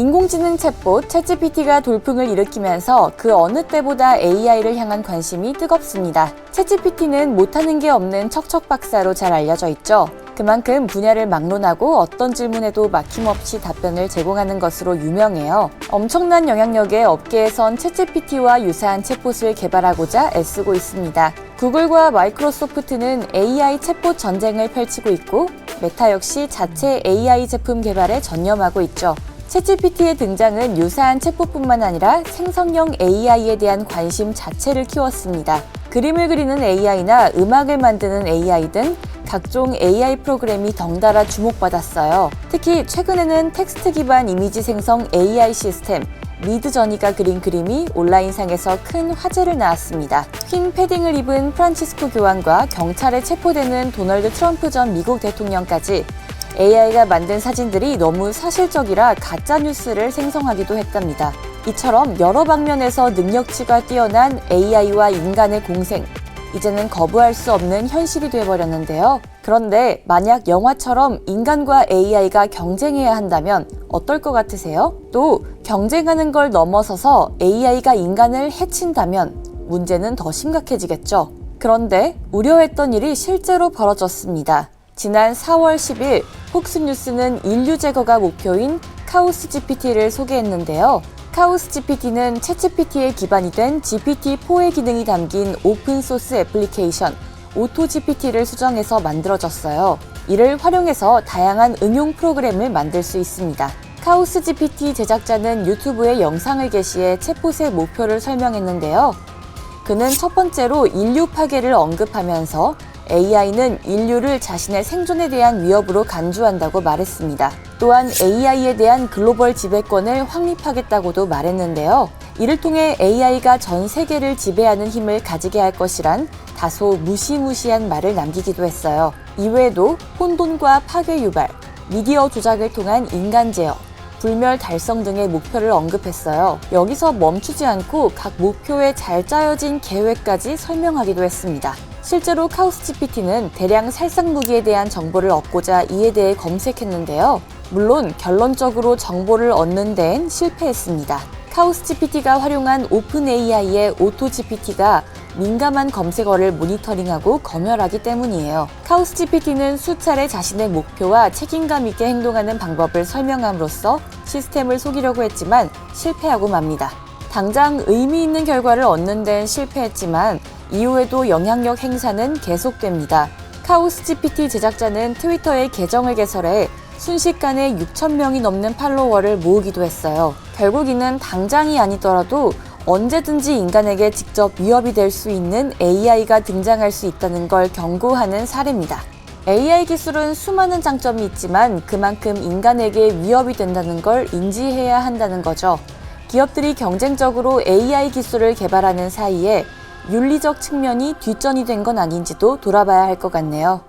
인공지능 챗봇 챗GPT가 돌풍을 일으키면서 그 어느 때보다 AI를 향한 관심이 뜨겁습니다. 챗GPT는 못하는 게 없는 척척 박사로 잘 알려져 있죠. 그만큼 분야를 막론하고 어떤 질문에도 막힘없이 답변을 제공하는 것으로 유명해요. 엄청난 영향력의 업계에선 챗GPT와 유사한 챗봇을 개발하고자 애쓰고 있습니다. 구글과 마이크로소프트는 AI 챗봇 전쟁을 펼치고 있고 메타 역시 자체 AI 제품 개발에 전념하고 있죠. 챗GPT의 등장은 유사한 챗봇뿐만 아니라 생성형 AI에 대한 관심 자체를 키웠습니다. 그림을 그리는 AI나 음악을 만드는 AI 등 각종 AI 프로그램이 덩달아 주목받았어요. 특히 최근에는 텍스트 기반 이미지 생성 AI 시스템 미드저니가 그린 그림이 온라인상에서 큰 화제를 낳았습니다. 흰 패딩을 입은 프란치스코 교황과 경찰에 체포되는 도널드 트럼프 전 미국 대통령까지 AI가 만든 사진들이 너무 사실적이라 가짜 뉴스를 생성하기도 했답니다. 이처럼 여러 방면에서 능력치가 뛰어난 AI와 인간의 공생, 이제는 거부할 수 없는 현실이 되어버렸는데요. 그런데 만약 영화처럼 인간과 AI가 경쟁해야 한다면 어떨 것 같으세요? 또 경쟁하는 걸 넘어서서 AI가 인간을 해친다면 문제는 더 심각해지겠죠. 그런데 우려했던 일이 실제로 벌어졌습니다. 지난 4월 10일 폭스뉴스는 인류 제거가 목표인 카오스 GPT를 소개했는데요. 카오스 GPT는 챗GPT에 기반이 된 GPT-4의 기능이 담긴 오픈소스 애플리케이션 오토 GPT를 수정해서 만들어졌어요. 이를 활용해서 다양한 응용 프로그램을 만들 수 있습니다. 카오스 GPT 제작자는 유튜브에 영상을 게시해 챗봇의 목표를 설명했는데요. 그는 첫 번째로 인류 파괴를 언급하면서 AI는 인류를 자신의 생존에 대한 위협으로 간주한다고 말했습니다. 또한 AI에 대한 글로벌 지배권을 확립하겠다고도 말했는데요. 이를 통해 AI가 전 세계를 지배하는 힘을 가지게 할 것이란 다소 무시무시한 말을 남기기도 했어요. 이외에도 혼돈과 파괴 유발, 미디어 조작을 통한 인간 제어, 불멸 달성 등의 목표를 언급했어요. 여기서 멈추지 않고 각 목표에 잘 짜여진 계획까지 설명하기도 했습니다. 실제로 카우스 GPT는 대량 살상 무기에 대한 정보를 얻고자 이에 대해 검색했는데요. 물론 결론적으로 정보를 얻는 데엔 실패했습니다. 카우스 GPT가 활용한 오픈 AI의 오토 GPT가 민감한 검색어를 모니터링하고 검열하기 때문이에요. 카우스 GPT는 수차례 자신의 목표와 책임감 있게 행동하는 방법을 설명함으로써 시스템을 속이려고 했지만 실패하고 맙니다. 당장 의미 있는 결과를 얻는 데는 실패했지만 이후에도 영향력 행사는 계속됩니다. 카우스 GPT 제작자는 트위터에 계정을 개설해 순식간에 6,000명이 넘는 팔로워를 모으기도 했어요. 결국 이는 당장이 아니더라도 언제든지 인간에게 직접 위협이 될 수 있는 AI가 등장할 수 있다는 걸 경고하는 사례입니다. AI 기술은 수많은 장점이 있지만 그만큼 인간에게 위협이 된다는 걸 인지해야 한다는 거죠. 기업들이 경쟁적으로 AI 기술을 개발하는 사이에 윤리적 측면이 뒷전이 된 건 아닌지도 돌아봐야 할 것 같네요.